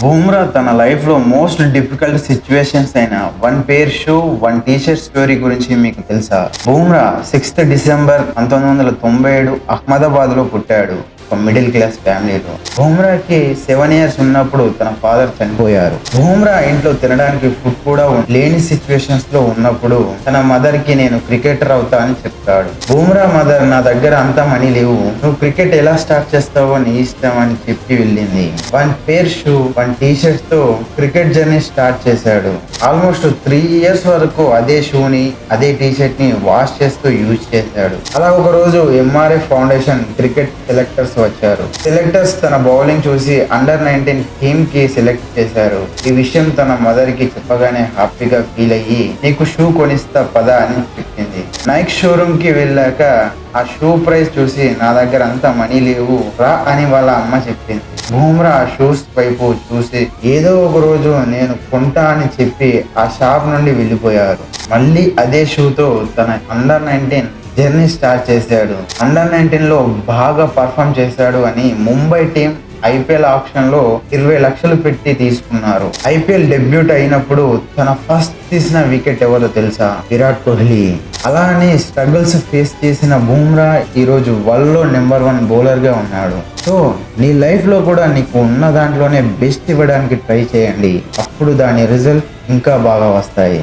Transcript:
బుమ్రా తన లైఫ్లో most difficult situations అయిన one pair shoe one T-shirt story గురించి మీకు తెలుసా? బుమ్రా సిక్స్త్ డిసెంబర్ పంతొమ్మిది వందల తొంభై ఏడు అహ్మదాబాద్లో పుట్టాడు. ఒక మిడిల్ క్లాస్ ఫ్యామిలీలో బూమ్రాకి సెవెన్ ఇయర్స్ ఉన్నప్పుడు తన ఫాదర్ చనిపోయారు. బూమ్రా ఇంట్లో తినడానికి ఫుడ్ కూడా లేని సిచ్యువేషన్స్లో ఉన్నప్పుడు తన మదర్కి నేను క్రికెటర్ అవుతా అని చెప్తాడు. బూమ్రా మదర్ నా దగ్గర అంత మనీ లేవు. నువ్వు క్రికెట్ ఎలా స్టార్ట్ చేస్తావో నీ ఇష్టం అని చెప్పి వెళ్ళింది. వన్ పేర్ షూ వన్ టీ షర్ట్స్తో క్రికెట్ జర్నీ స్టార్ట్ చేశాడు. ఆల్మోస్ట్ త్రీ ఇయర్స్ వరకు అదే షూని అదే టీ షర్ట్ని వాష్ చేస్తూ యూజ్ చేశాడు. అలా ఒక రోజు ఎంఆర్ఎఫ్ ఫౌండేషన్ క్రికెట్ సెలెక్టర్స్ వచ్చారు సెలెక్టర్స్ తన బౌలింగ్ చూసి అండర్ నైన్టీన్ టీమ్కి సెలెక్ట్ చేశారు. ఈ విషయం తన మదర్కి చెప్పగానే హ్యాపీగా ఫీల్ అయ్యి నీకు షూ కొనిస్తా పద అని చెప్పింది. నైక్ షోరూమ్కి వెళ్ళాక ఆ షూ ప్రైస్ చూసి నా దగ్గర అంత మనీ లేవు రా అని వాళ్ళ అమ్మ చెప్పింది. బూమ్రా ఆ షూస్ వైపు చూసి ఏదో ఒక రోజు నేను కొంటా అని చెప్పి ఆ షాప్ నుండి వెళ్ళిపోయారు. మళ్ళీ అదే షూతో తన అండర్ నైన్టీన్ జర్నీ స్టార్ట్ చేశాడు. అండర్ నైన్టీన్లో బాగా పర్ఫామ్ చేశాడు అని ముంబై టీం ఐపీఎల్ ఆప్షన్లో ఇరవై లక్షలు పెట్టి తీసుకున్నారు. ఐపీఎల్ డెబ్యూట్ అయినప్పుడు తన ఫస్ట్ తీసిన వికెట్ ఎవరో తెలుసా? విరాట్ కోహ్లీ. అలానే స్ట్రగుల్స్ ఫేస్ చేసిన బూమ్రా ఈరోజు వరల్డ్లో నెంబర్ వన్ బౌలర్గా ఉన్నాడు. సో నీ లైఫ్లో కూడా నీకు ఉన్న దాంట్లోనే బెస్ట్ ఇవ్వడానికి ట్రై చేయండి. అప్పుడు దాని రిజల్ట్ ఇంకా బాగా వస్తాయి.